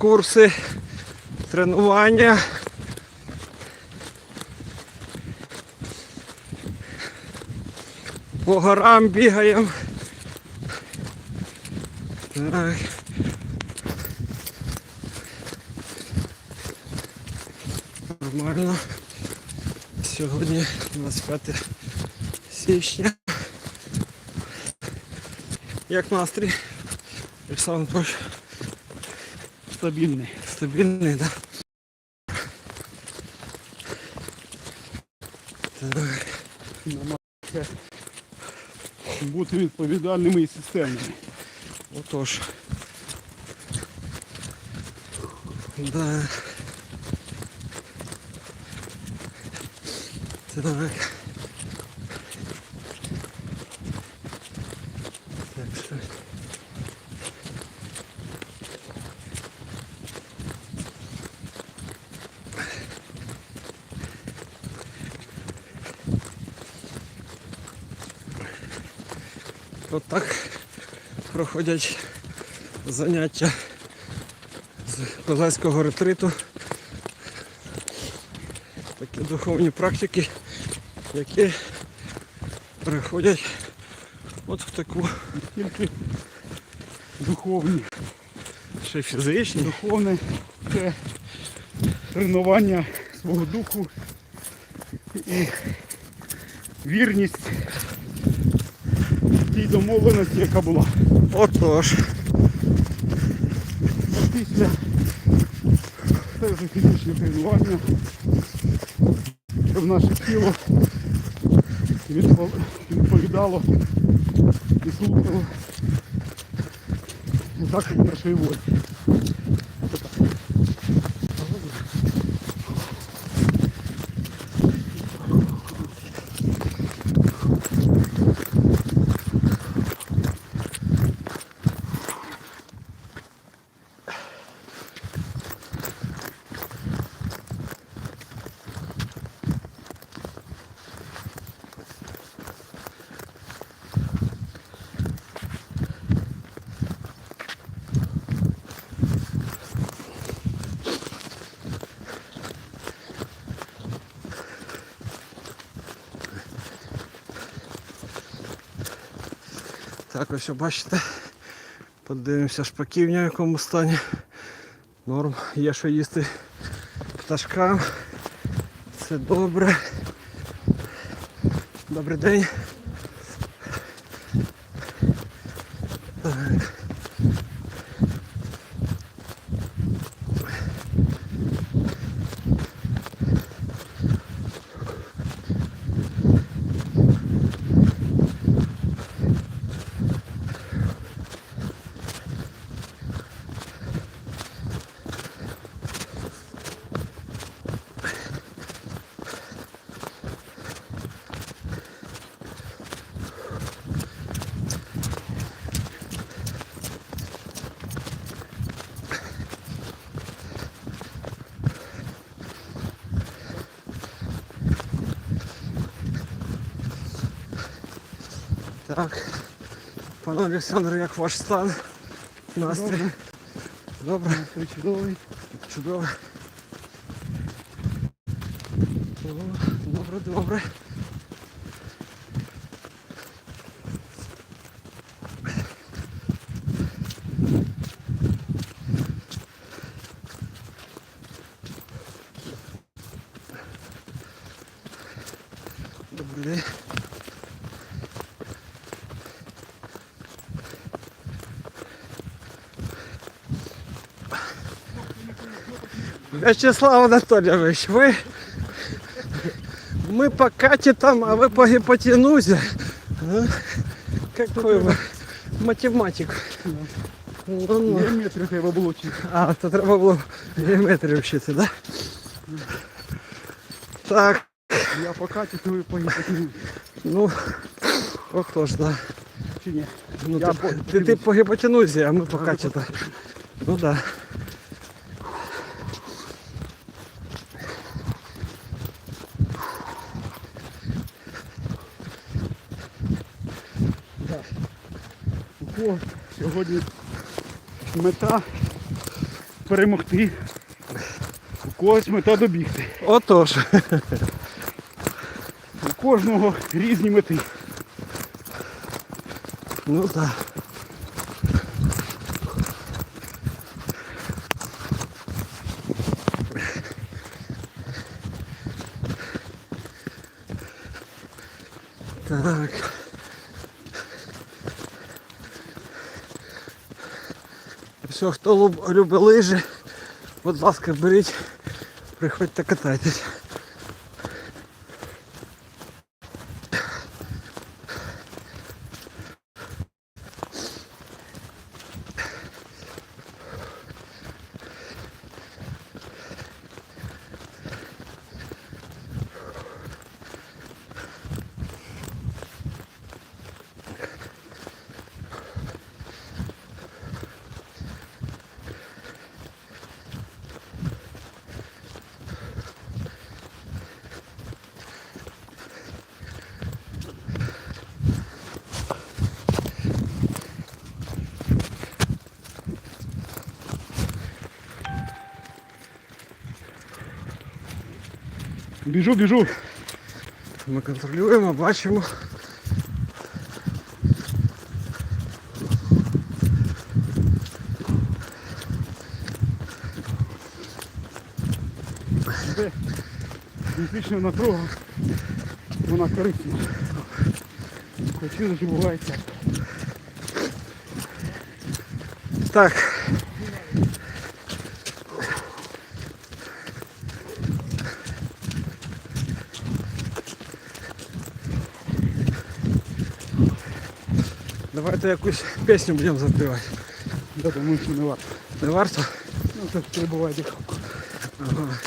курси, тренування. По горам бігаємо. Так. Нормально. Сьогодні 25 січня. Як настрій? Олександр Павлович, Стабільний. стабільний, так? Так. Намагається бути відповідальними і системними. Отож. Да. Так що. От так проходять заняття з козацького ретриту. Такі духовні практики, які переходять от в таку Тільки духовні. ще фізичні. Духовне це тренування свого духу і вірність тій домовленості, яка була. Отож. Після це вже фізичне тренування, щоб наше тіло відповідало і слухало заклик нашої волі. Так, ось бачите. Подивимося шпаківня в якому стані. Норм, є що їсти пташкам. Це добре. Добрий день. Так. Так. Пане Олександр, як ваш стан? Настрій? Добре. Добре. чудовий. Чудово. Добре, добре. Добрий день. Вячеслав Анатольевич, вы... Мы по Кате там, а вы по гипотенузе. А? Какой вы математик. Ну, ну. Геометрію треба було вчити. А, то треба було геометрію вчити, да? Так, Я по Каті, то ви по гіпотенузі. ну, отож, да. Чи ні? Ну, Я ти, по ти, ти по гіпотенузі, а ми по Каті. так. Ну да. О, сьогодні мета перемогти. У когось мета добігти. Отож. У кожного різні мети. Ну так. Так. Все, хто любить лижі, будь ласка, беріть, приходьте катайтесь. Біжу, біжу. Ми контролюємо, бачимо. Це фізична напруга. Вона корисна. Хоч іноді буває так. Давайте якусь пісню будемо запівати. Я думаю, що не варто. Не варто? Ну, так перебуває дихавку. Ага.